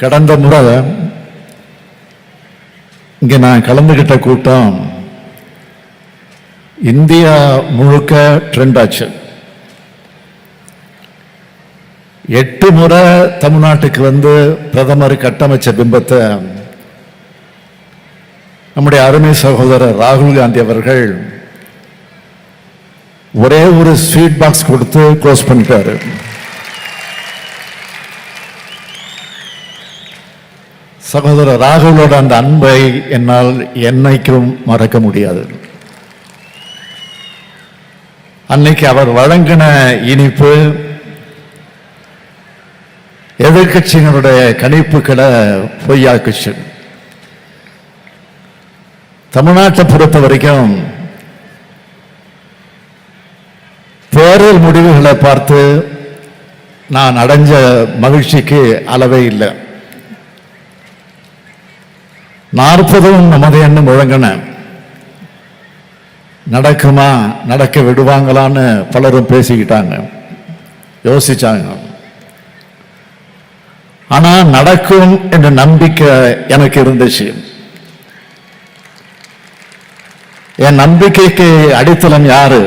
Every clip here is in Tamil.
கடந்த முறை இங்கே நான் கலந்துக்கிட்ட கூட்டம் இந்தியா முழுக்க ட்ரெண்ட் ஆச்சு. எட்டு முறை தமிழ்நாட்டுக்கு வந்து பிரதமர் கட்டமைச்ச பிம்பத்தை நம்முடைய அருமை சகோதரர் ராகுல் காந்தி அவர்கள் ஒரே ஒரு ஸ்வீட் பாக்ஸ் கொடுத்து க்ளோஸ் பண்ணிட்டாரு. சகோதரர் ராகுலோட அந்த அன்பை என்னால் என்னைக்கும் மறக்க முடியாது. அன்னைக்கு அவர் வழங்கின இனிப்பு எதிர்கட்சியினுடைய கணிப்புகளை பொய்யாக்குச்சு. தமிழ்நாட்டை பொறுத்த வரைக்கும் தேர்தல் முடிவுகளை பார்த்து நான் அடைஞ்ச மகிழ்ச்சிக்கு அளவே இல்லை. நாற்பதும் நமது எண்ணம் முழங்கின நடக்குமா நடக்க விடுவாங்களான்னு பலரும் பேசிக்கிட்டாங்க. யோசிச்சாங்க. ஆனா நடக்கும் என்ற நம்பிக்கை எனக்கு இருந்துச்சு. என் நம்பிக்கைக்கு அடித்தளம் யாரு?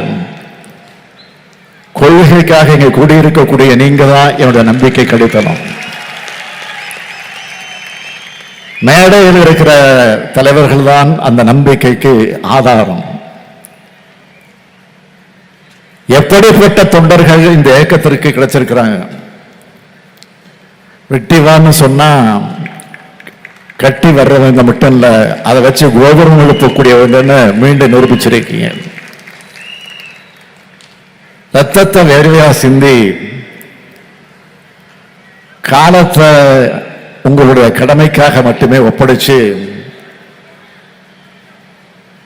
கொள்கைக்காக இங்க கூடியிருக்கக்கூடிய நீங்க தான் என்னுடைய நம்பிக்கை கடித்தளம் மேடையில் இருக்கிற தலைவர்கள் தான் அந்த நம்பிக்கைக்கு ஆதாரம். எப்படிப்பட்ட தொண்டர்கள் இந்த இயக்கத்திற்கு கிடைச்சிருக்கிறாங்க? வெட்டிவான்னு சொன்னா கட்டி வர்றவங்க மட்டும் இல்லை அதை வச்சு கோபுரம் எழுப்பக்கூடியவங்கன்னு மீண்டும் நிரூபிச்சிருக்கீங்க. ரத்தத்தை வேர்வையா சிந்தி காலத்தை உங்களுடைய கடமைக்காக மட்டுமே ஒப்படைச்சு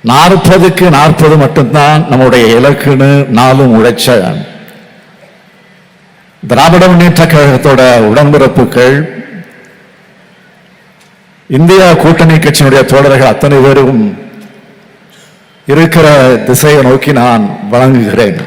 நாற்பதுக்கு நாற்பது மட்டும்தான் நம்முடைய இலக்குன்னு நாளும் உழைச்ச திராவிட முன்னேற்ற கழகத்தோட உடன்பிறப்புகள் இந்தியா கூட்டணி கட்சியினுடைய தோழர்கள் அத்தனை பேரும் இருக்கிற திசையை நோக்கி நான் வழங்குகிறேன்.